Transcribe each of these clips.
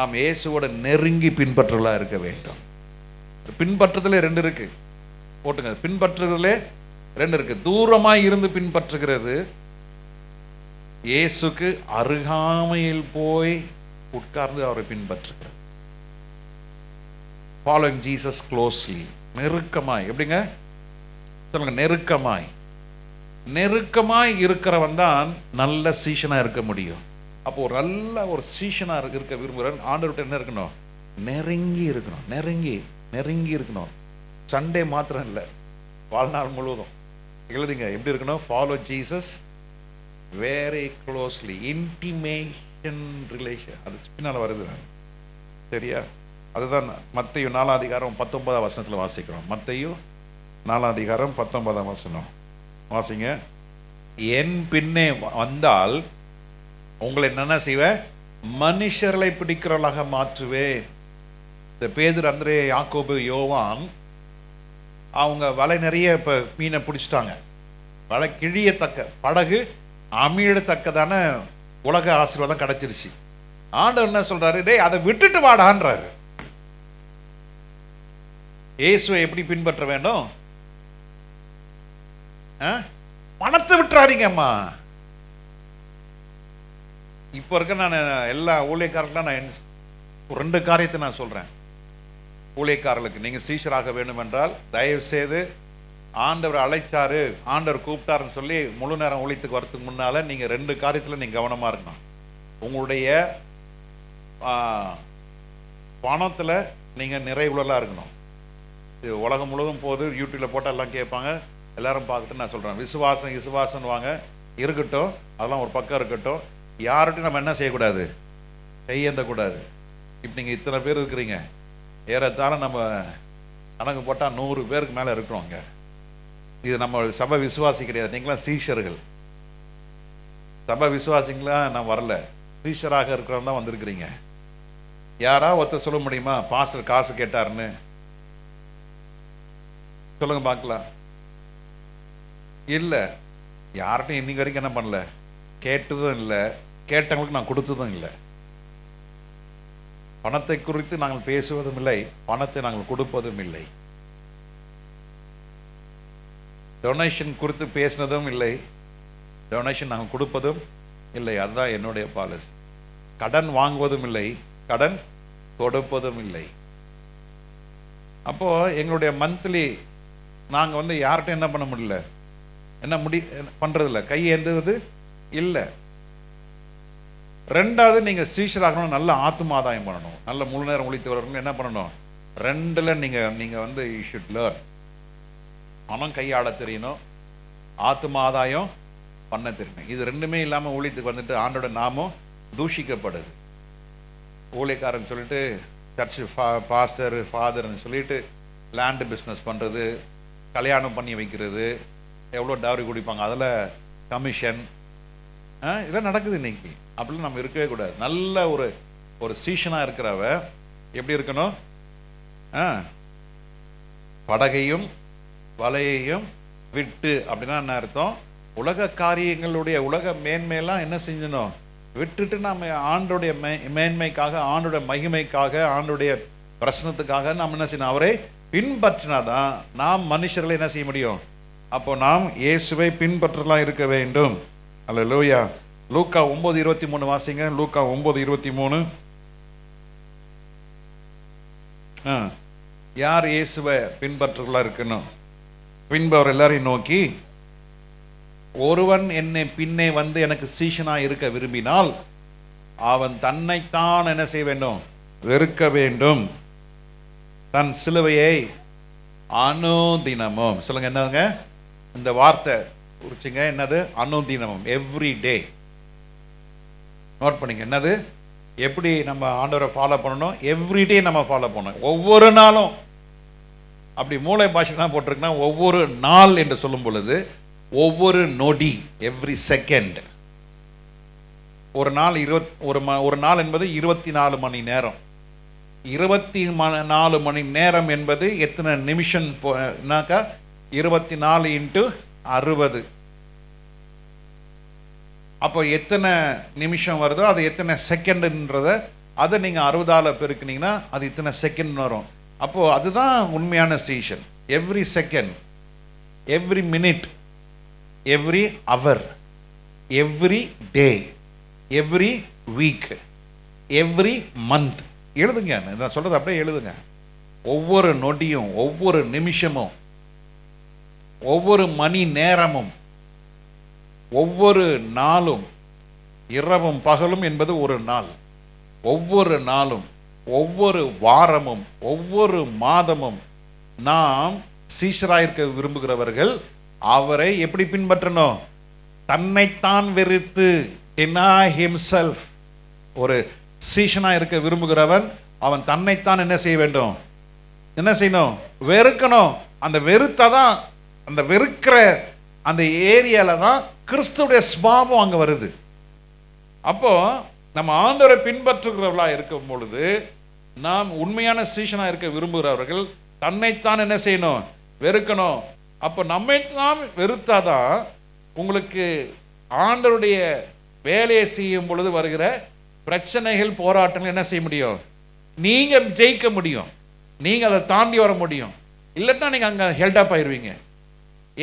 நாம் இயேசுவோட நெருங்கி பின்பற்றலாக இருக்க வேண்டும். பின்பற்றுதலே ரெண்டு இருக்கு. போட்டுங்க. பின்பற்றுறதுலே ரெண்டு இருக்கு. தூரமாய் இருந்து பின்பற்றுகிறது. இயேசுக்கு அருகாமையில் போய் உட்கார்ந்து அவரை பின்பற்றுகிறது. ஃபாலோயிங் ஜீசஸ் க்ளோஸ்லி நெருக்கமாய். எப்படிங்க? சொல்லுங்க. நெருக்கமாய். நெருக்கமாய் இருக்கிறவன் தான் நல்ல சீசனாக இருக்க முடியும். அப்போ ஒரு நல்ல ஒரு சீஷனாக இருக்க இருக்க விரும்புகிறேன். ஆண்டவர்கிட்ட என்ன இருக்கணும்? நெருங்கி இருக்கணும். நெருங்கி நெருங்கி இருக்கணும். சண்டே மாத்திரம் இல்லை. வாழ்நாள் முழுவதும். எழுதுங்க எப்படி இருக்கணும்? Follow Jesus very closely intimation relation அது பின்னால் வருது. சரியா? அதுதான் மத்தையும் நாலாம் அதிகாரம் பத்தொன்பதாம் வசனத்தில் வாசிக்கிறோம். மத்தையும் நாலாம் அதிகாரம் பத்தொன்பதாம் வசனம். வாசிங்க. என் பின்னே வந்தால் உங்களை என்னென்ன செய்வேன் மனுஷர்களை பிடிக்கிறவளாக மாற்றுவேன். இந்த பேதர் அந்திரே யாக்கோபு யோவான் அவங்க வலை நிறைய இப்போ மீனை பிடிச்சிட்டாங்க. வலை கிழியத்தக்க படகு அமிழத்தக்கதான உலக ஆசீர்வாதம் கிடச்சிருச்சு. ஆண்டவர் என்ன சொல்கிறாரு இதே அதை விட்டுட்டு வாடான்றாரு. இயேசுவை எப்படி பின்பற்ற வேண்டும்? ஆ? பணத்தை விட்டுறாதீங்கம்மா. இப்போ இருக்க நான் எல்லா ஊழியக்காரர்களும் நான் ஒரு ரெண்டு காரியத்தை நான் சொல்கிறேன் ஊழியக்காரர்களுக்கு நீங்கள் சீஷராக வேண்டும் என்றால் தயவு செய்து ஆண்டவர் அழைச்சாரு ஆண்டவர் கூப்பிட்டாருன்னு சொல்லி முழு நேரம் ஊழியத்துக்கு வரத்துக்கு முன்னால் நீங்கள் ரெண்டு காரியத்தில் நீங்கள் கவனமாக இருக்கணும். உங்களுடைய பணத்தில் நீங்கள் நிறைவுள்ளலாக இருக்கணும். இது உலகம் முழுவதும் போது யூடியூப்பில் போட்டால் எல்லாம் கேட்பாங்க. எல்லாரும் பார்த்துட்டு நான் சொல்கிறேன் விசுவாசம் விசுவாசம்னு வாங்க இருக்கட்டும் அதெல்லாம் ஒரு பக்கம் இருக்கட்டும். யார்கிட்டையும் நம்ம என்ன செய்யக்கூடாது? கையேந்தக்கூடாது. இப்போ நீங்கள் இத்தனை பேர் இருக்கிறீங்க. ஏறத்தாழ நம்ம கணக்கு போட்டால் நூறு பேருக்கு மேலே இருக்கிறோம் அங்கே இது நம்ம சபை விசுவாசி கிடையாது. நீங்களாம் சீஷர்கள். சபை விசுவாசிங்களாம் நான் வரல. சீஷராக இருக்கிறவங்க தான் வந்திருக்கிறீங்க. யாரா ஒருத்தர் சொல்ல முடியுமா? பாஸ்டர் காசு கேட்டாருன்னு. சொல்லுங்க பார்க்கலாம். இல்லை. யார்கிட்டையும் இன்னைக்கு வரைக்கும் என்ன பண்ணல? கேட்டதும் இல்லை. கேட்டவங்களுக்கு நான் கொடுத்ததும் இல்லை. பணத்தை குறித்து நாங்கள் பேசுவதும் இல்லை பணத்தை நாங்கள் கொடுப்பதும் இல்லை. டொனேஷன் குறித்து பேசினதும் இல்லை டொனேஷன் நாங்கள் கொடுப்பதும் இல்லை அதுதான் என்னுடைய பாலிசி கடன் வாங்குவதும் இல்லை கடன் கொடுப்பதும் இல்லை. அப்போது எங்களுடைய மந்த்லி நாங்கள் வந்து யார்கிட்ட என்ன பண்ண முடியல? என்ன முடி பண்ணுறதில்ல கையேந்துவது இல்லை. ரெண்டாவது நீங்கள் சீஷராகணும் நல்ல ஆத்தும ஆதாயம் பண்ணணும். நல்ல முழு நேரம் ஒழித்து வரவங்க என்ன பண்ணணும்? ரெண்டில் நீங்கள் நீங்கள் வந்து யூ ஷுட் லேர்ன் பணம் கையாள தெரியணும். ஆத்தும ஆதாயம் பண்ண தெரியணும். இது ரெண்டுமே இல்லாமல் ஊழியத்துக்கு வந்துட்டு ஆண்டோட நாமம் தூஷிக்கப்படுது. ஊழியக்காரன் சொல்லிட்டு சர்ச் பாஸ்டர் ஃபாதர்னு சொல்லிட்டு லேண்டு பிஸ்னஸ் பண்ணுறது கல்யாணம் பண்ணி வைக்கிறது எவ்வளோ டவரி குடிப்பாங்க அதில் கமிஷன் இதெல்லாம் நடக்குது இன்னைக்கு. அப்படிலாம் நம்ம இருக்கவே கூடாது. நல்ல ஒரு ஒரு சீஷனாக இருக்கிறவ எப்படி இருக்கணும்? ஆ படகையும் வலையையும் விட்டு அப்படின்னா என்ன அர்த்தம்? உலக காரியங்களுடைய உலக மேன்மையெல்லாம் என்ன செஞ்சணும்? விட்டுட்டு நம்ம ஆண்டுடைய மே மேன்மைக்காக ஆண்டுடைய மகிமைக்காக ஆண்டுடைய பிரசனத்துக்காக நாம் என்ன செய்யணும்? அவரை பின்பற்றினாதான் நாம் மனுஷர்களை என்ன செய்ய முடியும்? அப்போ நாம் இயேசுவை பின்பற்றலாம் இருக்க வேண்டும். அல்ல லூயா லூக்கா ஒன்பது இருபத்தி மூணு வாசிங்க. லூக்கா ஒன்பது இருபத்தி மூணு. ஆ. யார் இயேசுவை பின்பற்றுகளாக இருக்கணும்? பின்பவர் எல்லாரையும் நோக்கி ஒருவன் என்னை பின்னே வந்து எனக்கு சீஷனா இருக்க விரும்பினால் அவன் தன்னைத்தான் என்ன செய்ய வேண்டும்? வெறுக்க வேண்டும். தன் சிலுவையை அனுதினமும். சொல்லுங்க என்னதுங்க? இந்த வார்த்தை. குறிச்சிங்க என்னது? அனுதினமும். எவ்ரி டே நோட் பண்ணிங்க. என்னது? எப்படி நம்ம ஆண்டவரை ஃபாலோ பண்ணணும்? எவ்ரிடே நம்ம ஃபாலோ பண்ணணும். ஒவ்வொரு நாளும். அப்படி மூளை பாஷைனா போட்டிருக்குன்னா ஒவ்வொரு நாள் என்று சொல்லும் பொழுது ஒவ்வொரு நொடி எவ்ரி செகண்ட் ஒரு நாள் இருபத் ஒரு ம ஒரு நாள் என்பது இருபத்தி நாலு மணி நேரம். இருபத்தி ம நாலு மணி நேரம் என்பது எத்தனை நிமிஷம் போனாக்கா இருபத்தி நாலு இன்ட்டு அறுபது. அப்போ எத்தனை நிமிஷம் வருதோ அது எத்தனை செகண்டுன்றத அதை நீங்கள் அறுபதால் பெருக்குனீங்கன்னா அது இத்தனை செகண்ட் வரும். அப்போது அதுதான் உண்மையான season every second every minute every hour every day every week every month எழுதுங்க நான் சொல்கிறது அப்படியே எழுதுங்க. ஒவ்வொரு நொடியும் ஒவ்வொரு நிமிஷமும் ஒவ்வொரு மணி நேரமும் ஒவ்வொரு நாளும் இரவும் பகலும் என்பது ஒரு நாள். ஒவ்வொரு நாளும் ஒவ்வொரு வாரமும் ஒவ்வொரு மாதமும் நாம் சீஷராயிருக்க விரும்புகிறவர்கள் அவரை எப்படி பின்பற்றணும்? தன்னைத்தான் வெறுத்து டெனா ஹிம்செல்ஃப் ஒரு சீஷனாக இருக்க விரும்புகிறவன் அவன் தன்னைத்தான் என்ன செய்ய வேண்டும்? என்ன செய்யணும்? வெறுக்கணும். அந்த வெறுத்தை தான் அந்த வெறுக்கிற அந்த ஏரியாவில் தான் கிறிஸ்துடைய ஸ்வாபம் அங்கே வருது. அப்போ நம்ம ஆண்டவரை பின்பற்றுகிறவர்களாக இருக்கும் பொழுது நாம் உண்மையான சீசனாக இருக்க விரும்புகிறவர்கள் தன்னைத்தான் என்ன செய்யணும்? வெறுக்கணும். அப்போ நம்மை நாம் வெறுத்தாதான் உங்களுக்கு ஆண்டருடைய வேலையை செய்யும் பொழுது வருகிற பிரச்சனைகள் போராட்டங்கள் என்ன செய்ய முடியும்? நீங்கள் ஜெயிக்க முடியும். நீங்கள் அதை தாண்டி வர முடியும். இல்லைன்னா நீங்கள் அங்கே ஹெல்டப் ஆயிடுவீங்க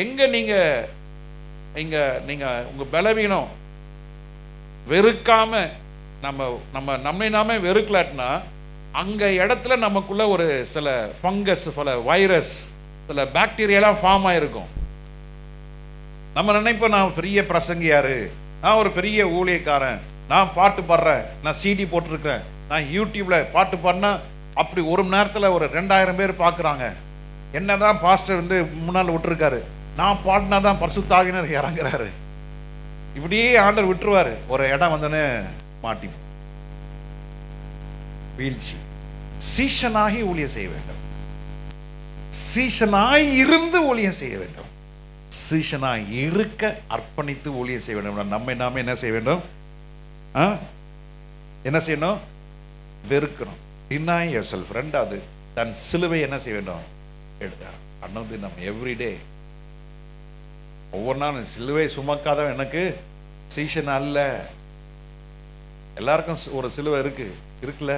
எங்கே நீங்கள் இங்கே நீங்கள் உங்கள் பலவீனம் வெறுக்காமல் நம்ம நம்ம நம்மை நாமே வெறுக்கலாட்டினா அங்கே இடத்துல நமக்குள்ளே ஒரு சில ஃபங்கஸ் சில வைரஸ் சில பாக்டீரியாலாம் ஃபார்ம் ஆகிருக்கும் நம்ம நினைப்போம் நான் பெரிய பிரசங்கியாரு. நான் ஒரு பெரிய ஊழியக்காரன். நான் பாட்டு பாடுறேன். நான் சிடி போட்டிருக்கிறேன். நான் யூடியூப்பில் பாட்டு பாடினா அப்படி ஒரு மணி நேரத்தில் ஒரு ரெண்டாயிரம் பேர் பார்க்குறாங்க என்ன தான் பாஸ்டர் வந்து முன்னால் விட்டுருக்காரு. நான் பாடினா தான் பரிசுத்தாகினர் இறங்குறாரு. இப்படியே ஆண்டர் விட்டுருவாரு. ஒரு இடம் வந்தோடனே மாட்டி. வீழ்ச்சி. சீஷனாகி ஊழியம் செய்ய வேண்டும். சீஷனாய் இருந்து ஊழியம் செய்ய வேண்டும். சீஷனாய் இருக்க அர்ப்பணித்து ஊழியம் செய்ய வேண்டும். நம்மை நாம என்ன செய்ய வேண்டும்? என்ன செய்யணும்? வெறுக்கணும். Deny செல்ஃப் ரெண்டாவது தன் சிலுவை என்ன செய்ய வேண்டும்? எடுத்தார். அண்ணன் நம்ம எவ்ரிடே ஒவ்வொரு நாளும் சிலுவை சுமக்காதவன் எனக்கு சீஷன் அல்ல. எல்லாருக்கும் ஒரு சிலுவை இருக்கு இருக்குல்ல?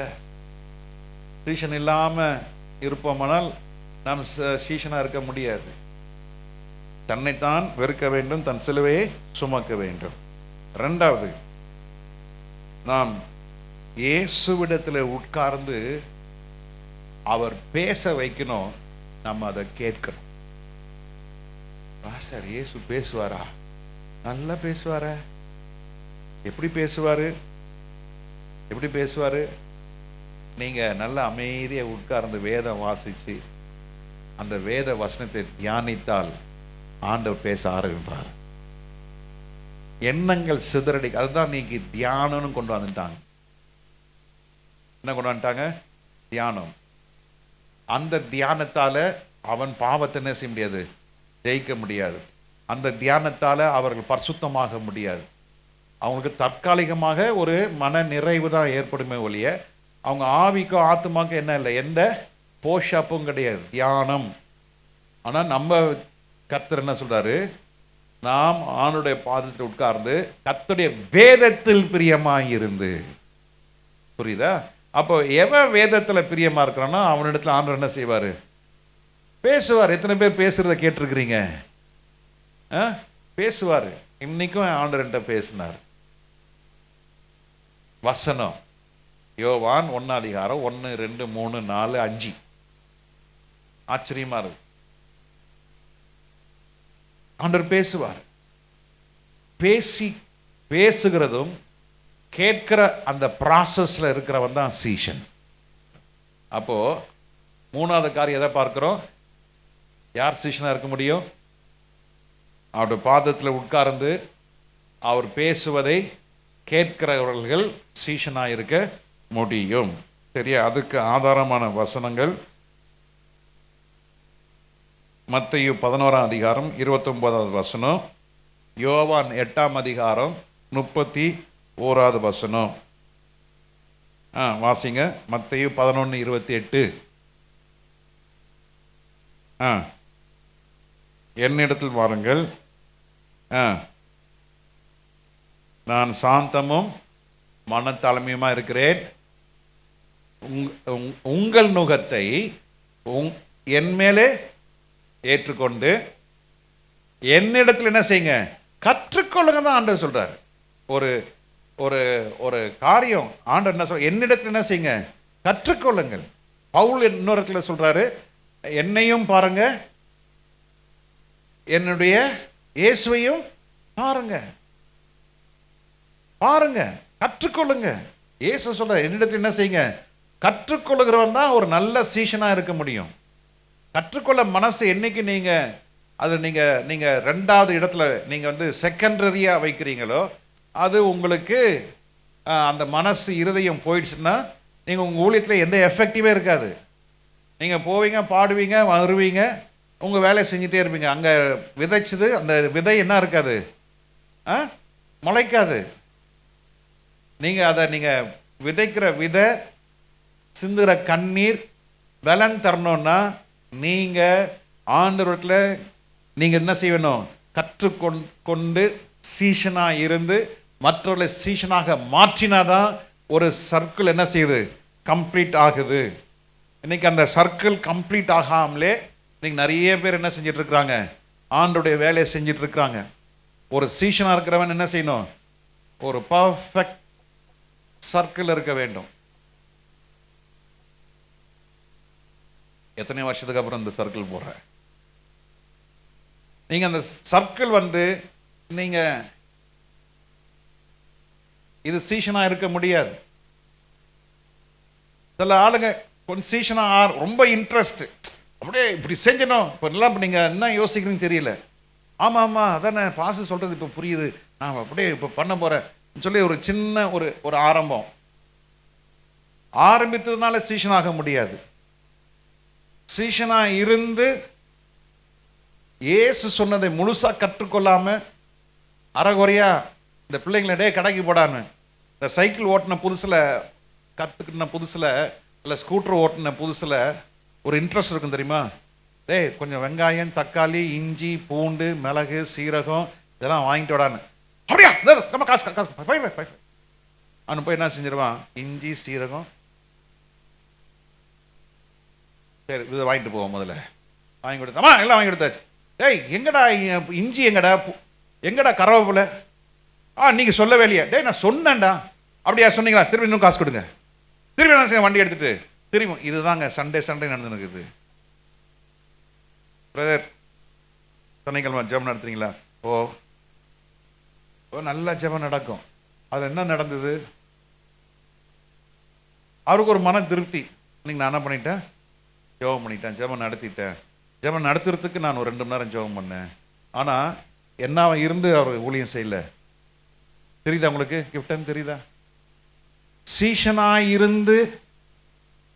சீஷன் இல்லாம இருப்போமானால் நாம் சீசனாக சீஷனா இருக்க முடியாது. தன்னைத்தான் வெறுக்க வேண்டும் தன் சிலுவையை சுமக்க வேண்டும். ரெண்டாவது நாம் இயேசுவிடத்தில் உட்கார்ந்து அவர் பேச வைக்கணும் நம்ம அதை கேட்கணும். பாஸ்டர் இயேசு பேசுவாரா? நல்லா பேசுவார. எப்படி பேசுவாரு? எப்படி பேசுவாரு? நீங்க நல்ல அமைதியா உட்கார்ந்து வேதம் வாசிச்சு அந்த வேத வசனத்தை தியானித்தால் ஆண்டவர் பேச ஆரம்பிப்பார். எண்ணங்கள் சிதறடி அதுதான் நீங்க தியானம்னு கொண்டு வந்துட்டாங்க. என்ன கொண்டு வந்துட்டாங்க? தியானம். அந்த தியானத்தால அவன் பாவத்தை என்ன செய்ய முடியாது. ஜெயிக்க முடியாது. அந்த தியானத்தால் அவர்கள் பரிசுத்தமாக முடியாது. அவங்களுக்கு தற்காலிகமாக ஒரு மன நிறைவு தான் ஏற்படுமே ஒழிய அவங்க ஆவிக்கும் ஆத்துமாக்கும் என்ன இல்லை. எந்த போஷாப்பும் கிடையாது. தியானம். ஆனால் நம்ம கர்த்தர் என்ன சொல்கிறாரு நாம் ஆணுடைய பாதத்தில் உட்கார்ந்து கத்துடைய வேதத்தில் பிரியமாக இருந்து புரியுதா? அப்போ எவன் வேதத்தில் பிரியமாக இருக்கிறானோ அவனிடத்தில் ஆண்டவர் என்ன செய்வார்? பேசுவார். எத்தனை பேர் பேசுறத கேட்டிருக்கிறீங்க? ஆ? பேசுவாரு. இன்னைக்கும் ஆண்டர்கிட்ட பேசினார். வசனம். யோவான் ஒன்னாதிகாரம் ஒன்று ரெண்டு மூணு நாலு அஞ்சு. ஆச்சரியமா இருக்கு. ஆண்டர் பேசுவார். பேசி பேசுகிறதும் கேட்கிற அந்த ப்ராசஸ்ல இருக்கிறவன் தான் சீஷன். அப்போ மூணாவது காரியம் எதை பார்க்குறோம்? யார் சிஷனாக இருக்க முடியும்? அவருடைய பாதத்தில் உட்கார்ந்து அவர் பேசுவதை கேட்கிறவர்கள் சீஷனாக இருக்க முடியும். சரியா? அதுக்கு ஆதாரமான வசனங்கள். மத்தையு பதினோராம் அதிகாரம் இருபத்தொன்பதாவது வசனம். யோவான் எட்டாம் அதிகாரம் முப்பத்தி ஓராவது வசனம். ஆ வாசிங்க. மத்தையு பதினொன்று இருபத்தி எட்டு ஆ. என்னிடத்தில் வாருங்கள். ஆ. நான் சாந்தமும் மனத்தலைமையுமா இருக்கிறேன். உங்- உங்- உங்கள் நுகத்தை உங் என் மேலே ஏற்றுக்கொண்டு என்னிடத்தில் என்ன செய்யுங்க? கற்றுக்கொள்ளுங்க தான் ஆண்டவர் சொல்கிறார் ஒரு ஒரு ஒரு காரியம் ஆண்டவர் என்ன சொல் என்னிடத்தில் என்ன செய்யுங்க? கற்றுக்கொள்ளுங்கள். பவுல் இன்னொரு இடத்துல சொல்கிறாரு என்னையும் பாருங்கள் என்னுடைய இயேசுவையும் பாருங்க. பாருங்க கற்றுக்கொள்ளுங்க. இயேசு சொல்ற என்னிடத்தில் என்ன செய்யுங்க? கற்றுக்கொள்ளுகிறவன் தான் ஒரு நல்ல சீசனாக இருக்க முடியும். கற்றுக்கொள்ள மனசு என்னைக்கு நீங்க அது நீங்க நீங்க ரெண்டாவது இடத்துல நீங்க வந்து செகண்டரியா வைக்கிறீங்களோ அது உங்களுக்கு அந்த மனசு இருதயம் போயிடுச்சுன்னா நீங்கள் உங்கள் ஊழியத்தில் எந்த எஃபெக்டிவே இருக்காது. நீங்கள் போவீங்க பாடுவீங்க வருவீங்க உங்கள் வேலையை செஞ்சுட்டே இருப்பீங்க. அங்கே விதைச்சது அந்த விதை என்ன இருக்காது? ஆ? முளைக்காது. நீங்கள் அதை நீங்கள் விதைக்கிற விதை சிந்துற கண்ணீர் பலன் தரணும்னா நீங்கள் ஆண்டவரத்தில் நீங்கள் என்ன செய்யணும்? கற்றுக்கொண் கொண்டு சீசனாக இருந்து மற்றவர்களை சீஷனாக மாற்றினாதான் ஒரு சர்க்கிள் என்ன செய்யுது? கம்ப்ளீட் ஆகுது. இன்னைக்கு அந்த சர்க்கிள் கம்ப்ளீட் ஆகாமலே இன்னைக்கு நிறைய பேர் என்ன செஞ்சிட்டு இருக்கிறாங்க ஆண்டுடைய வேலையை செஞ்சுட்டு இருக்கிறாங்க ஒரு சீஷனா இருக்கிறவன் என்ன செய்யணும்? ஒரு பர்ஃபெக்ட் சர்க்கிள் இருக்க வேண்டும். எத்தனை வருஷத்துக்கு அப்புறம் இந்த சர்க்கிள் போடுற நீங்க அந்த சர்க்கிள் வந்து நீங்க இது சீசனா இருக்க முடியாது. சில ஆளுங்க கொஞ்சம் சீசனா ரொம்ப இன்ட்ரெஸ்ட் அப்படியே இப்படி செஞ்சணும் இப்போ எல்லாம் நீங்கள் என்ன யோசிக்கிறீங்கன்னு தெரியல. ஆமாம் ஆமாம் அதானே பாசு சொல்கிறது இப்போ புரியுது. நான் அப்படியே இப்போ பண்ண போகிறேன் சொல்லி ஒரு சின்ன ஒரு ஒரு ஆரம்பம். ஆரம்பித்ததுனால சீஷன் ஆக முடியாது. சீஷனாக இருந்து இயேசு சொன்னதை முழுசாக கற்றுக்கொள்ளாமல் அறகுறையா இந்த பிள்ளைங்களை டே கடைக்கு போடான்னு. இந்த சைக்கிள் ஓட்டின புதுசில் கற்றுக்கின புதுசில் இல்லை ஸ்கூட்டர் ஓட்டின புதுசில் ஒரு இன்ட்ரெஸ்ட் இருக்கும் தெரியுமா? டேய் கொஞ்சம் வெங்காயம் தக்காளி இஞ்சி பூண்டு மிளகு சீரகம் இதெல்லாம் வாங்கிட்டு விடான்னு. அப்படியா? இதோ, நம்ம காசு காசு, காசு. போய் போய் போய் அவனு போய் என்ன செஞ்சிருவான்? இஞ்சி சீரகம். சரி இதை வாங்கிட்டு போவோம் முதல்ல. வாங்கி கொடுத்தாமா எல்லாம் வாங்கி கொடுத்தாச்சு. டேய் எங்கடா இஞ்சி எங்கடா? எங்கடா கறவைப்புல ஆ நீங்கள் சொல்லவே இல்லையா. டேய் நான் சொன்னேன்டா. அப்படியா சொன்னீங்களா? திரும்பி இன்னும் காசு கொடுங்க. திரும்பி என்ன செய்ய வண்டி எடுத்துட்டு? தெரியும்? இதுதாங்க சண்டே சண்டே நடந்துருக்குது பிரதர் சனிக்கிழமை ஜெபம் நடத்துறீங்களா? ஓ. ஓ நல்லா ஜெபம் நடக்கும். அதில் என்ன நடந்தது? அவருக்கு ஒரு மன திருப்தி. இன்னைக்கு நான் என்ன பண்ணிட்டேன்? ஜெபம் பண்ணிட்டேன் ஜெபம் நடத்திட்டேன். ஜெபம் நடத்துறதுக்கு நான் ஒரு ரெண்டு மணி நேரம் ஜபம் பண்ணேன். ஆனால் என்ன அவன் இருந்து அவர் ஊழியம் செய்யல? தெரியுதா உங்களுக்கு? கிஃப்டன் தெரியுதா? சீஷனாக இருந்து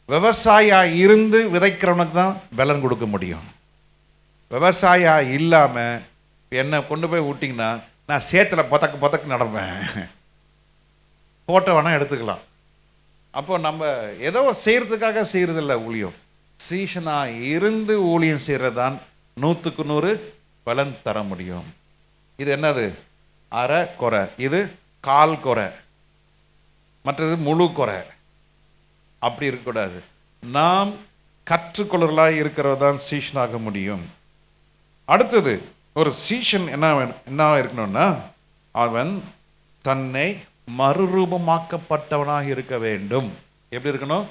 விவசாயியாக இருந்து விதைக்கிறவனுக்கு தான் பலன் கொடுக்க முடியும். விவசாயா இல்லாமல் என்னை கொண்டு போய் விட்டிங்கன்னா நான் சேத்துல பொத்தக்கு பொத்தக்கு நடப்பேன். ஃபோட்டோ வேணால் எடுத்துக்கலாம். அப்போ நம்ம ஏதோ செய்கிறதுக்காக செய்கிறதில்ல ஊழியம் சீசனாக இருந்து ஊழியம் செய்கிறது தான் நூற்றுக்கு நூறு பலன் தர முடியும். இது என்னது? அரை குறை. இது கால் குறை. மற்றது முழு குறை. அப்படி இருக்கக்கூடாது. நாம் கற்றுக்கொள்ளர்களாக இருக்கிறது தான் சீஷனாக முடியும். அடுத்தது ஒரு சீஷன் என்ன வேணும்- என்ன இருக்கணும்னா அவன் தன்னை மறுரூபமாக்கப்பட்டவனாக இருக்க வேண்டும். எப்படி இருக்கணும்?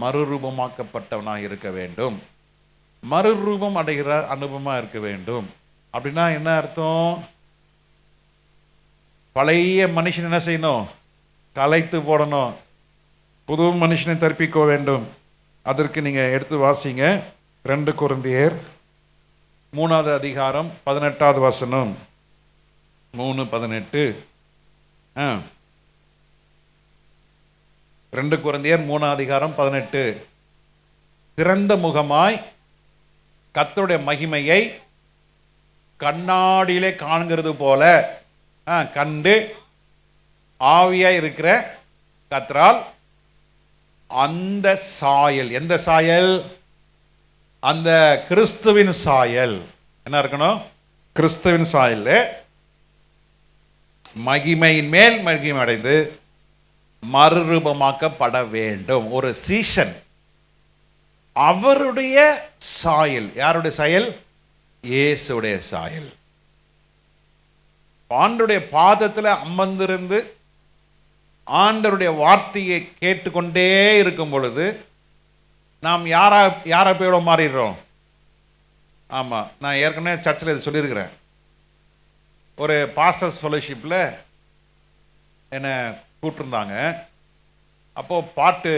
மறுரூபமாக்கப்பட்டவனாக இருக்க வேண்டும். மறுரூபம் அடைகிற அனுபவமாக இருக்க வேண்டும். அப்படின்னா என்ன அர்த்தம்? பழைய மனுஷன் என்ன செய்யணும்? கலைத்து போடணும். புது மனுஷனை தற்பிக்க வேண்டும். அதற்கு நீங்கள் எடுத்து வாசிங்க. ரெண்டு குருந்தியர் மூணாவது அதிகாரம் பதினெட்டாவது வசனம். மூணு பதினெட்டு. ஆ. ரெண்டு குரந்தையர் மூணாவது அதிகாரம் பதினெட்டு. திறந்த முகமாய் கத்தருடைய மகிமையை கண்ணாடியிலே காண்கிறது போல ஆ, கண்டு ஆவியாக இருக்கிற கத்தரால் அந்த சாயல் எந்த சாயல்? அந்த கிறிஸ்துவின் சாயல். என்ன இருக்கணும்? கிறிஸ்துவின் சாயல். மகிமையின் மேல் மகிமை அடைந்து மறுரூபமாக்கப்பட வேண்டும். ஒரு சீசன் அவருடைய சாயல். யாருடைய சாயல்? இயேசுடைய சாயல். ஆண்டுடைய பாதத்தில் அமர்ந்திருந்து ஆண்டருடைய வார்த்தையை கேட்டுக்கொண்டே இருக்கும் பொழுது நாம் யாரா யாரை போய் எவ்வளோ மாறிடுறோம்? ஆமாம் நான் ஏற்கனவே சர்ச்சில் இது சொல்லியிருக்கிறேன். ஒரு பாஸ்டர்ஸ் ஃபெலோஷிப்பில் என்னை கூப்பிட்டுருந்தாங்க. அப்போது பாட்டு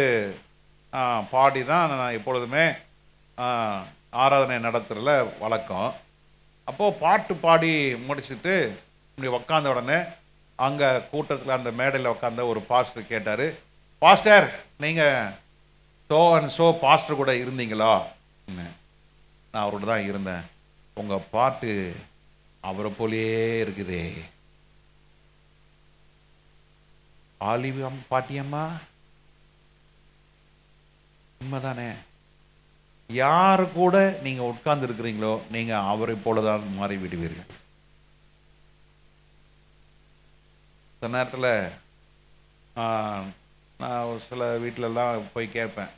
பாடி தான் நான் எப்பொழுதுமே ஆராதனை நடத்துறதுல வழக்கம். அப்போது பாட்டு பாடி முடிச்சுட்டு இப்படி உக்காந்த உடனே அங்கே கூட்டத்தில் அந்த மேடையில் உட்காந்த ஒரு பாஸ்டர் கேட்டார் பாஸ்டர் நீங்கள் ஸோ அண்ட் ஸோ பாஸ்டர் கூட இருந்தீங்களா? நான் அவரோட தான் இருந்தேன். உங்கள் பாட்டு அவரை போலே இருக்குதே. ஆலிவம் பாட்டியம்மா. உண்மைதானே. யார் கூட நீங்க உட்கார்ந்து இருக்கிறீங்களோ நீங்க அவரை போலதான் மாறி விடுவீர்கள் சில நேரத்தில் நான் ஒரு சில வீட்டிலலாம் போய் கேட்பேன்.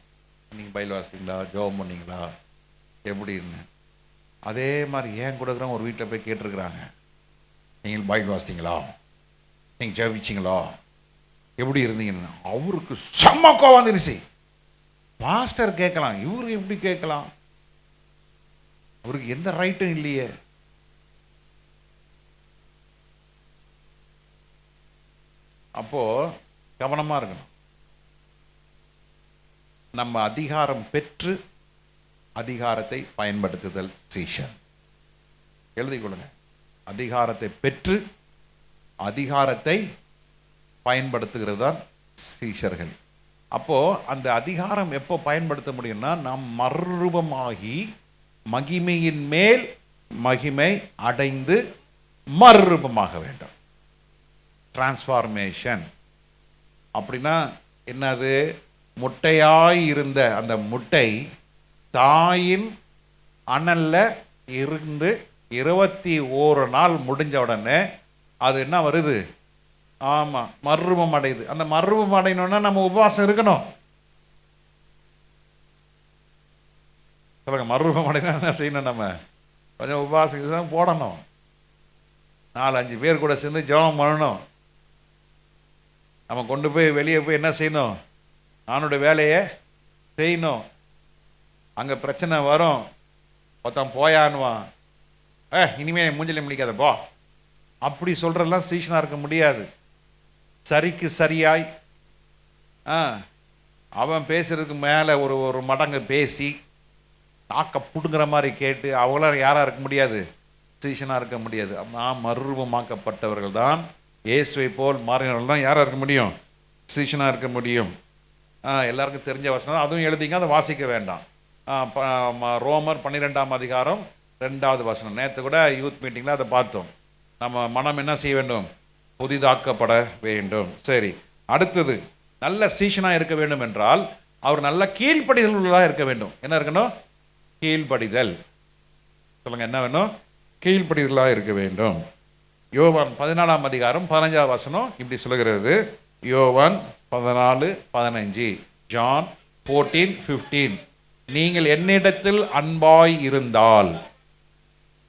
நீங்கள் பயில் வாசிட்டிங்களா ஜோபம் பண்ணீங்களா? எப்படின்னு? அதே மாதிரி ஏன் கூட ஒரு வீட்டில் போய் கேட்டிருக்கிறாங்க. நீங்கள் பயில் வாசிட்டிங்களா நீங்கள் ஜெபிச்சிங்களா? எப்படி இருந்தீங்கன்னு? அவருக்கு செம்ம கோவம் வந்துருச்சு. பாஸ்டர் கேட்கலாம். இவரு எப்படி கேட்கலாம்? அவருக்கு எந்த ரைட்டும் இல்லையே. அப்போது கவனமாக இருக்கணும். நம்ம அதிகாரம் பெற்று அதிகாரத்தை பயன்படுத்துதல் சீஷன் எழுதிக் கொள்ளுங்க. அதிகாரத்தை பெற்று அதிகாரத்தை பயன்படுத்துகிறது தான் சீஷர்கள் அப்போது அந்த அதிகாரம் எப்போ பயன்படுத்த முடியும்னா நாம் மறுரூபமாகி மகிமையின் மேல் மகிமை அடைந்து மறுரூபமாக வேண்டும். டிரான்ஸ்ஃபார்மேஷன் அப்படின்னா என்னது? முட்டையாய் இருந்த அந்த முட்டை தாயின் அனலில் இருந்து இருபத்தி ஓரு நாள் முடிஞ்ச உடனே அது என்ன வருது? ஆமாம் மர்மம் அடையுது. அந்த மர்மம் அடையணும்னா நம்ம உபவாசம் இருக்கணும். சொல்லுங்க மர்மம் அடையணும் என்ன செய்யணும் நம்ம? கொஞ்சம் உபவாசம் போடணும். நாலு அஞ்சு பேர் கூட சேர்ந்து ஜெபம் பண்ணணும். நம்ம கொண்டு போய் வெளியே போய் என்ன செய்யணும்? நானோட வேலையை செய்யணும். அங்கே பிரச்சனை வரும். ஒருத்தன் போயான்னுவான். ஏ இனிமேல் மூஞ்சலி முடிக்காத போ. அப்படி சொல்கிறதெல்லாம் சீசனாக இருக்க முடியாது. சரிக்கு சரியாய் ஆ அவன் பேசுறதுக்கு மேலே ஒரு ஒரு மடங்கு பேசி நாக்க புடுங்குற மாதிரி கேட்டு அவங்களாம் யாராக இருக்க முடியாது? சீசனாக இருக்க முடியாது. நாம் மறுரூபமாக்கப்பட்டவர்கள் தான் இயேசுவை போல் மாறினவர்கள் தான் யாராக இருக்க முடியும்? சிஷனாக இருக்க முடியும். எல்லாருக்கும் தெரிஞ்ச வசனம் அதுவும் எழுதிங்க அதை வாசிக்க வேண்டாம். ரோமர் பன்னிரெண்டாம் அதிகாரம் ரெண்டாவது வசனம். நேற்று கூட யூத் மீட்டிங்கில் அதை பார்த்தோம். நம்ம மனம் என்ன செய்ய வேண்டும்? புதிதாக்கப்பட வேண்டும். சரி அடுத்தது நல்ல சீசனாக இருக்க வேண்டும் என்றால் அவர் நல்ல கீழ்ப்படிதல் உள்ளதாக இருக்க வேண்டும். என்ன இருக்கணும்? கீழ்ப்படிதல். சொல்லுங்கள் என்ன வேணும்? கீழ்ப்படிதலாக இருக்க வேண்டும். யோவான் பதினாலாம் அதிகாரம் பதினஞ்சாவது வசனம் இப்படி சொல்லுகிறது. யோவான் பதினாலு பதினஞ்சு. ஜான் ஃபோர்டீன் ஃபிஃப்டீன் நீங்கள் என்னிடத்தில் அன்பாய் இருந்தால்.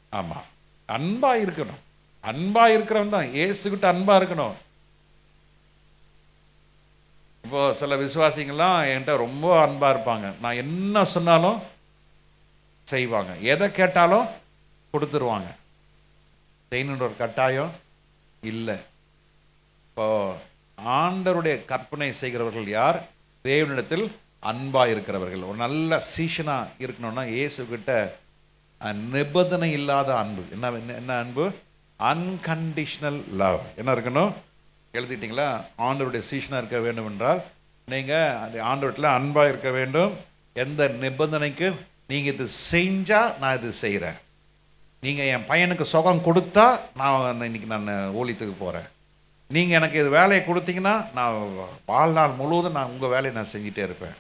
ஆமாம் அன்பாக இருக்கணும். அன்பாக இருக்கிறவன் தான். ஏசுகிட்ட அன்பாக இருக்கணும். இப்போ சில விசுவாசிங்கள்லாம் என்கிட்ட ரொம்ப அன்பாக இருப்பாங்க. நான் என்ன சொன்னாலும் செய்வாங்க. எதை கேட்டாலும் கொடுத்துருவாங்க. செய்யணுன்ற ஒரு கட்டாயம் இல்லை. இப்போ ஆண்டருடைய கற்பனை செய்கிறவர்கள் யார்? தேவனிடத்தில் அன்பாக இருக்கிறவர்கள். ஒரு நல்ல சீஷனாக இருக்கணும்னா இயேசுக்கிட்ட நிபந்தனை இல்லாத அன்பு. என்ன என்ன- என்ன அன்பு? அன்கண்டிஷ்னல் லவ் என்ன இருக்கணும்? எழுதிட்டிங்களா? ஆண்டவருடைய சீஷனா இருக்க வேண்டும் என்றால் நீங்கள் அந்த ஆண்டவரத்தில் அன்பாக இருக்க வேண்டும். எந்த நிபந்தனைக்கும் நீங்கள் இது செஞ்சால் நான் இது செய்கிறேன் நீங்கள் என் பையனுக்கு சுகம் கொடுத்தா நான் அந்த இன்னைக்கு நான் ஊழியத்துக்கு போகிறேன் நீங்கள் எனக்கு இது வேலையை கொடுத்தீங்கன்னா நான் வாழ்நாள் முழுவதும் நான் உங்கள் வேலையை நான் செஞ்சிட்டே இருப்பேன்.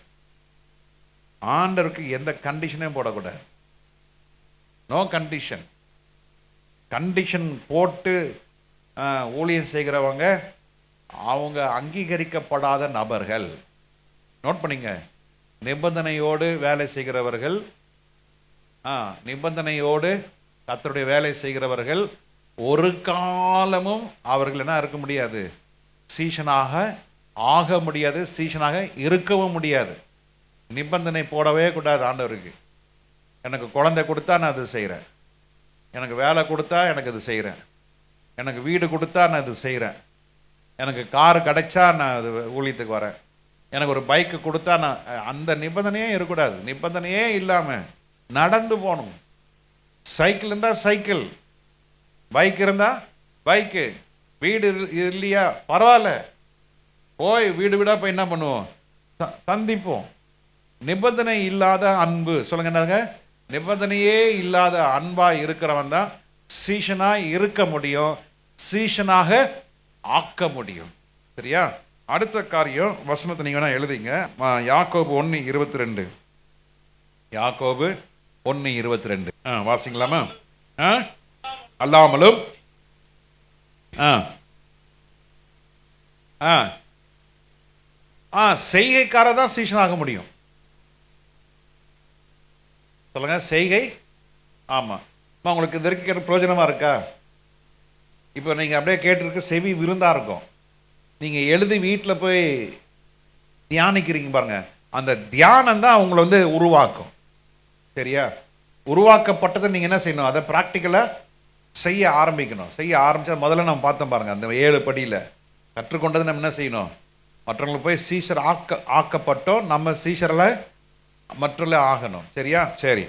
ஆண்டருக்கு எந்த கண்டிஷனையும் போடக்கூடாது. நோ கண்டிஷன் கண்டிஷன் போட்டு ஊழியம் செய்கிறவங்க அவங்க அங்கீகரிக்கப்படாத நபர்கள். நோட் பண்ணிங்க. நிபந்தனையோடு வேலை செய்கிறவர்கள் ஆ நிபந்தனையோடு கத்தருடைய வேலை செய்கிறவர்கள் ஒரு காலமும் அவர்கள் என்ன இருக்க முடியாது? சீஷனாக ஆக முடியாது சீஷனாக இருக்கவும் முடியாது. நிபந்தனை போடவே கூடாது ஆண்டவருக்கு. எனக்கு குழந்தை கொடுத்தா நான் அது செய்கிறேன் எனக்கு வேலை கொடுத்தா எனக்கு இது செய்கிறேன் எனக்கு வீடு கொடுத்தா நான் இது செய்கிறேன் எனக்கு கார் கிடைச்சா நான் அது ஊழியத்துக்கு வரேன். எனக்கு ஒரு பைக்கு கொடுத்தா நான் அந்த நிபந்தனையே இருக்கக்கூடாது. நிபந்தனையே இல்லாமல் நடந்து போகணும். சைக்கிள் இருந்தால் சைக்கிள். பைக் இருந்தால் பைக்கு. வீடு இல்லையா? பரவாயில்ல. போய் வீடு வீடாக போய் என்ன பண்ணுவோம்? சந்திப்போம். நிபந்தனை இல்லாத அன்பு. சொல்லுங்க என்னதுங்க? நிபந்தனையே இல்லாத அன்பாக இருக்கிறவன் தான் சீஷனாக இருக்க முடியும். சீஷனாக ஆக்க முடியும். சரியா? அடுத்த காரியம் வசனத்தை நீங்கள் வேணால் எழுதிங்க. யாக்கோபு ஒன்று இருபத்தி ரெண்டு. யாக்கோபு ஒன்று இருபத்தி ரெண்டு ஆ வாசிங்களாமா? ஆ? அல்லாமலும்? ஆ. ஆ. ஆ செய்கைக்கார தான் சீஷனாக முடியும். சொல்லுங்க செய்கை? ஆமாம் அம்மா உங்களுக்கு இது இருக்க பிரயோஜனமாக இருக்கா? இப்போ நீங்கள் அப்படியே கேட்டிருக்க செவி விருந்தாக இருக்கும். நீங்கள் எழுதி வீட்டில் போய் தியானிக்கிறீங்க பாருங்க. அந்த தியானம் தான் உங்களை வந்து உருவாக்கும். சரியா உருவாக்கப்பட்டதை நீங்கள் என்ன செய்யணும்? அதை ப்ராக்டிக்கலாக செய்ய ஆரம்பிக்கணும். செய்ய ஆரம்பித்தா முதல்ல நம்ம பார்த்தோம் பாருங்கள் அந்த ஏழு படியில். கற்றுக்கொண்டது நம்ம என்ன செய்யணும்? மற்றவங்களுக்கு போய் சீஷர் ஆக்க ஆக்கப்பட்டோம் நம்ம சீஷரில் மற்றல ஆகணும். சரியா? சரி.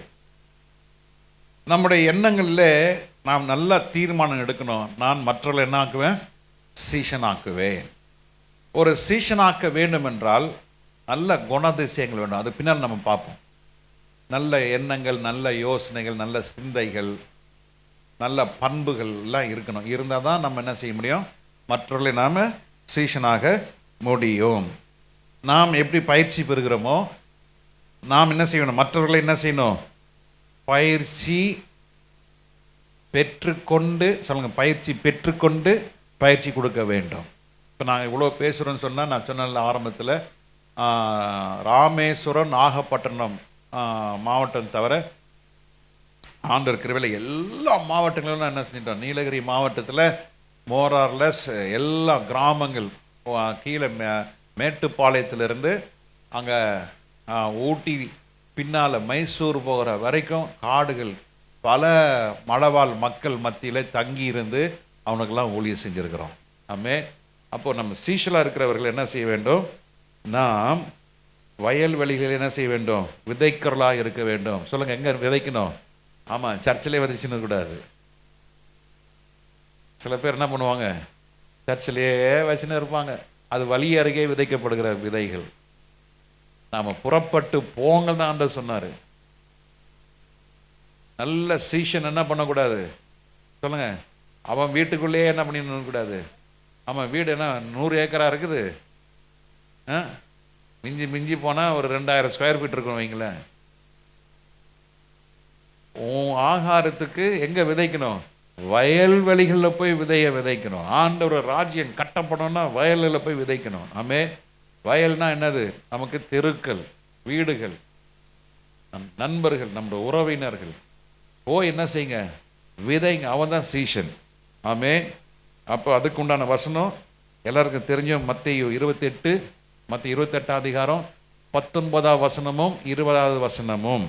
நம்முடைய எண்ணங்களில் நாம் நல்ல தீர்மானம் எடுக்கணும். நான் மற்றவர்கள் என்ன ஆக்குவேன்? சீஷனாக்குவேன். ஒரு சீஷனாக்க வேண்டும் என்றால் நல்ல குணதிசயங்கள் வேண்டும் அது பின்னால் நம்ம பார்ப்போம். நல்ல எண்ணங்கள் நல்ல யோசனைகள் நல்ல சிந்தைகள் நல்ல பண்புகள்லாம் இருக்கணும். இருந்தால் தான் நம்ம என்ன செய்ய முடியும்? மற்றவர்களை நாம் சீஷனாக முடியும். நாம் எப்படி பயிற்சி பெறுகிறோமோ நாம் என்ன செய்யணும்? மற்றவர்களை என்ன செய்யணும்? பயிற்சி பெற்றுக்கொண்டு சொல்லுங்கள் பயிற்சி பெற்றுக்கொண்டு பயிற்சி கொடுக்க வேண்டும். இப்போ நாங்கள் இவ்வளோ பேசுகிறோன்னு சொன்னால் நான் சொன்ன ஆரம்பத்தில் ராமேஸ்வரம் நாகப்பட்டினம் மாவட்டம் தவிர ஆண்டர் கிருவில எல்லா மாவட்டங்களிலும் நான் என்ன செஞ்சிட்டோம் நீலகிரி மாவட்டத்தில் மோரார்லெஸ் எல்லா கிராமங்கள் கீழே மே மேட்டுப்பாளையத்திலிருந்து அங்கே ஊட்டி பின்னால் மைசூர் போகிற வரைக்கும் காடுகள் பல மலவாழ் மக்கள் மத்தியில் தங்கி இருந்து அவனுக்கெல்லாம் ஊழியம் செஞ்சுருக்கிறோம். ஆமே அப்போது நம்ம சீஷலாக இருக்கிறவர்கள் என்ன செய்ய வேண்டும்? நாம் வயல்வெளிகளில் என்ன செய்ய வேண்டும்? விதைக்கிறலாக இருக்க வேண்டும். சொல்லுங்க எங்கே விதைக்கணும்? ஆமாம் சர்ச்சிலே விதைச்சுன்னு கூடாது. சில பேர் என்ன பண்ணுவாங்க? சர்ச்சிலேயே வச்சுன்னு இருப்பாங்க. அது வழி அருகே விதைக்கப்படுகிற விதைகள். நாம் புறப்பட்டு போங்க தான் ஆண்டவர் சொன்னார். நல்ல சீசன் என்ன பண்ணக்கூடாது? சொல்லுங்க. அவன் வீட்டுக்குள்ளேயே என்ன பண்ணிடணும் கூடாது? அவன் வீடு என்ன? நூறு ஏக்கரா இருக்குது. ஆ? மிஞ்சி மிஞ்சி போனால் ஒரு ரெண்டாயிரம் ஸ்கொயர் ஃபீட் இருக்கும் வைங்களேன். உன் ஆகாரத்துக்கு எங்கே விதைக்கணும்? வயல்வெளிகளில் போய் விதைய விதைக்கணும். ஆண்டவர் ராஜ்யம் கட்டப்படணும்னா வயலில் போய் விதைக்கணும். ஆமே வயல்னா என்னது? நமக்கு தெருக்கள் வீடுகள் நம் நண்பர்கள் நம்முடைய உறவினர்கள். போய் என்ன செய்யுங்க? விதைங்க. அவன் தான் சீசன். ஆமே அப்போ அதுக்கு உண்டான வசனம் எல்லாருக்கும் தெரிஞ்ச மத்திய இருபத்தெட்டு மற்ற இருபத்தெட்டாம் அதிகாரம் பத்தொன்பதாவது வசனமும் இருபதாவது வசனமும்.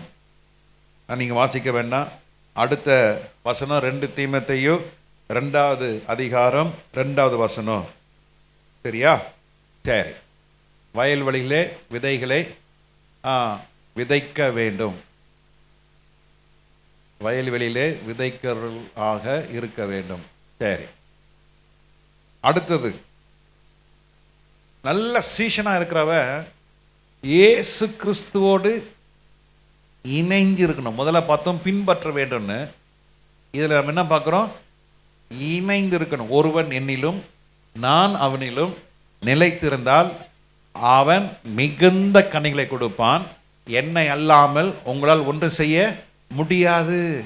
நீங்கள் வாசிக்க வேண்டாம். அடுத்த வசனம் ரெண்டு தீமத்தையும் ரெண்டாவது அதிகாரம் ரெண்டாவது வசனம். சரியா? சரி. வயல்வெளியிலே விதைகளை ஆ, விதைக்க வேண்டும். வயல்வெளியிலே விதைக்கிறவர்களாக இருக்க வேண்டும். சரி. அடுத்தது. நல்ல சீசனாக இருக்கிறவ ஏசு கிறிஸ்துவோடு இணைஞ்சு இருக்கணும் முதல்ல பார்த்தோம் பின்பற்ற வேண்டும்னு. இதில் நம்ம என்ன பார்க்குறோம்? இணைந்து இருக்கணும் ஒருவன் என்னிலும் நான் அவனிலும் நிலைத்திருந்தால் அவன் மிகுந்த கனிகளை கொடுப்பான். என்னை அல்லாமல் உங்களால் ஒன்று செய்ய முடியாது.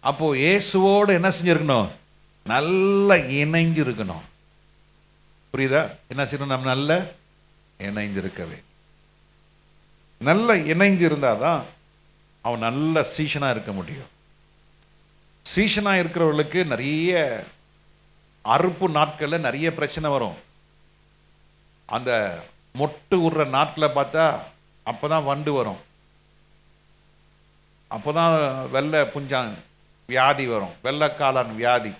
அப்போது இயேசுவோடு என்ன செஞ்சுருக்கணும்? நல்லா இணைஞ்சு இருக்கணும் புரியுதா? என்ன செய்யணும்? நம்ம நல்ல இணைஞ்சிருக்கவே நல்ல இணைஞ்சு இருந்தாதான் அவன் நல்ல சீஷனா இருக்க முடியும். சீஷனா இருக்கிறவர்களுக்கு நிறைய அறுப்பு நாட்கள்ல நிறைய பிரச்சனை வரும். அந்த மொட்டு விடுற நாட்களை பார்த்தா அப்பதான் வண்டு வரும். அப்பதான் வெள்ளை புஞ்சான் வியாதி வரும். வெள்ளைக்காளான் வியாதி ஆ,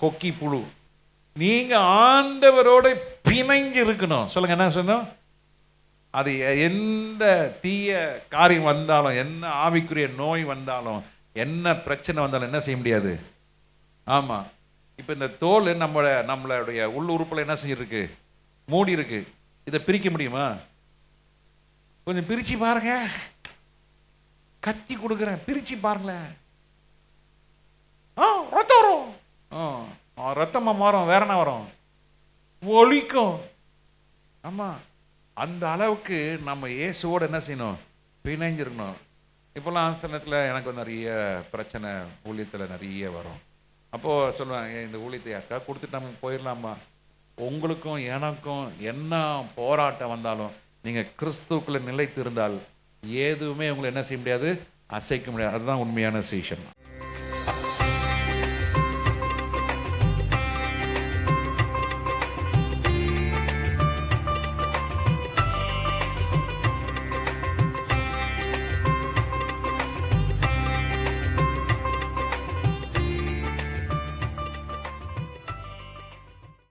கொக்கி புழு. நீங்கள் ஆண்டவரோட பிணைஞ்சு இருக்கணும் சொல்லுங்கள் என்ன சொன்னோம்? அது எந்த தீய காரியம் வந்தாலும் என்ன ஆவிக்குரிய நோய் வந்தாலும் என்ன பிரச்சனை வந்தாலும் என்ன செய்ய முடியாது? ஆமாம் இப்போ இந்த தோல் நம்மளை நம்மளுடைய உள் உறுப்பில் என்ன செஞ்சிருக்கு மூடி இருக்கு. இதை பிரிக்க முடியுமா? கொஞ்சம் பிரித்து பாருங்க. கத்தி கொடுக்குறேன். பிரித்து பாருங்களேன் ஆ ரத்தம் ரத்தமாக ஆ ஆ, மாறும் வேற என்ன வரும்? ஒழிக்கும் ஆமாம் அந்த அளவுக்கு நம்ம இயேசுவோடு என்ன செய்யணும்? பிணைஞ்சிருக்கணும். இப்போல்லாம் சில நேரத்தில் எனக்கு நிறைய பிரச்சனை ஊழியத்தில் நிறைய வரும். அப்போது சொல்லுவேன் இந்த ஊழியத்தை யாருக்கா கொடுத்துட்டு நம்ம போயிடலாமா? உங்களுக்கும் எனக்கும் என்ன போராட்டம் வந்தாலும் நீங்கள் கிறிஸ்துக்குள்ளே நிலைத்து இருந்தால் எதுவுமே உங்களை என்ன செய்ய முடியாது? அசைக்க முடியாது. அதுதான் உண்மையான சீஷன்